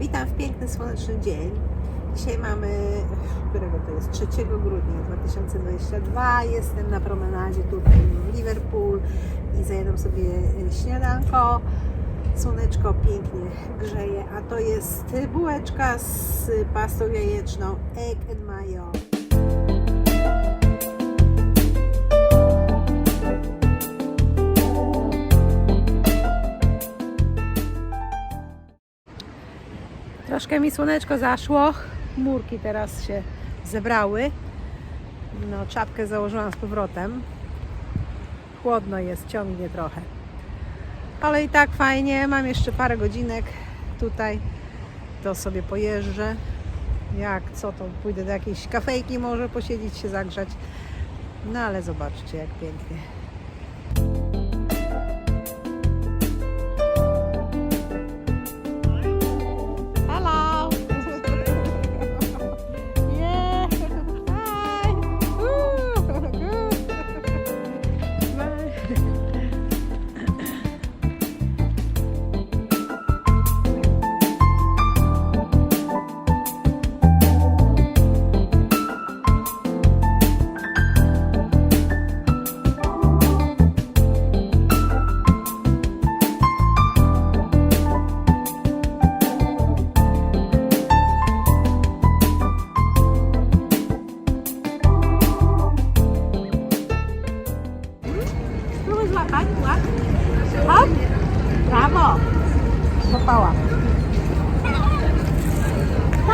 Witam w piękny, słoneczny dzień. Dzisiaj mamy, którego to jest? 3 grudnia 2022. Jestem na promenadzie tutaj w Liverpool i zajadam sobie śniadanko. Słoneczko pięknie grzeje, a to jest bułeczka z pastą jajeczną Egg and Mayo. Troszkę mi słoneczko zaszło, chmurki teraz się zebrały. No, czapkę założyłam z powrotem. Chłodno jest, ciągnie trochę. Ale i tak fajnie, mam jeszcze parę godzinek tutaj, to sobie pojeżdżę. Jak, co to, pójdę do jakiejś kafejki może posiedzieć się, zagrzać. No ale zobaczcie, jak pięknie.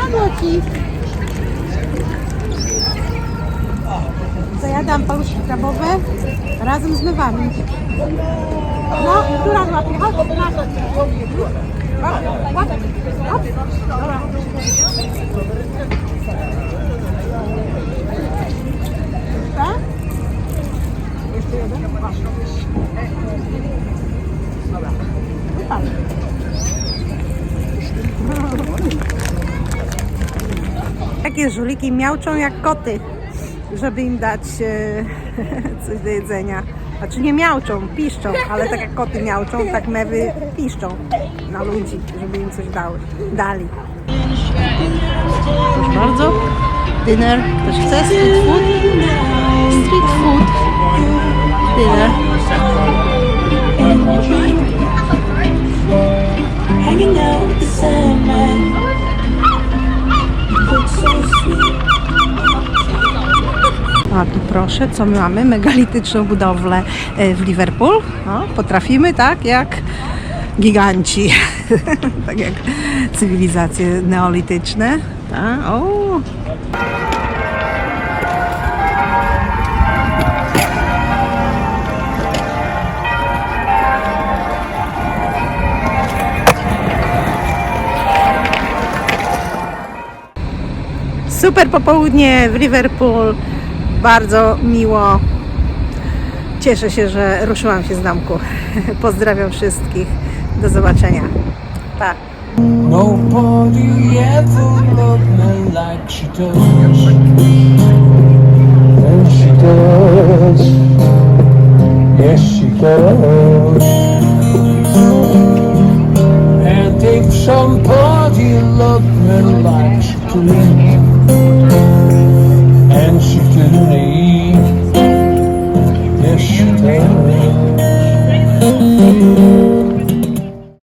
Ci. Zajadam paluszki krabowe razem z mywami. No, która złapie? Na. Hop. Dobra. Jeszcze jeden? Dobra. Wypadł. Takie żuliki miauczą jak koty, żeby im dać e, coś do jedzenia. Znaczy nie miauczą, piszczą, ale tak jak koty miauczą, tak mewy piszczą na ludzi, żeby im coś dały, dali. Proszę bardzo. Dinner. Ktoś chce street food? Street food. Dinner. Hanging out with the Sandman. A tu proszę, co my mamy? Megalityczną budowlę e, w Liverpool. O, potrafimy, tak? Jak giganci. tak jak cywilizacje neolityczne. O. Super popołudnie w Liverpool. Bardzo miło. Cieszę się, że ruszyłam się z domku. Pozdrawiam wszystkich. Do zobaczenia. Pa. Nobody ever loved me like she does. And she does. Yes, she does. And if somebody loved me like she does.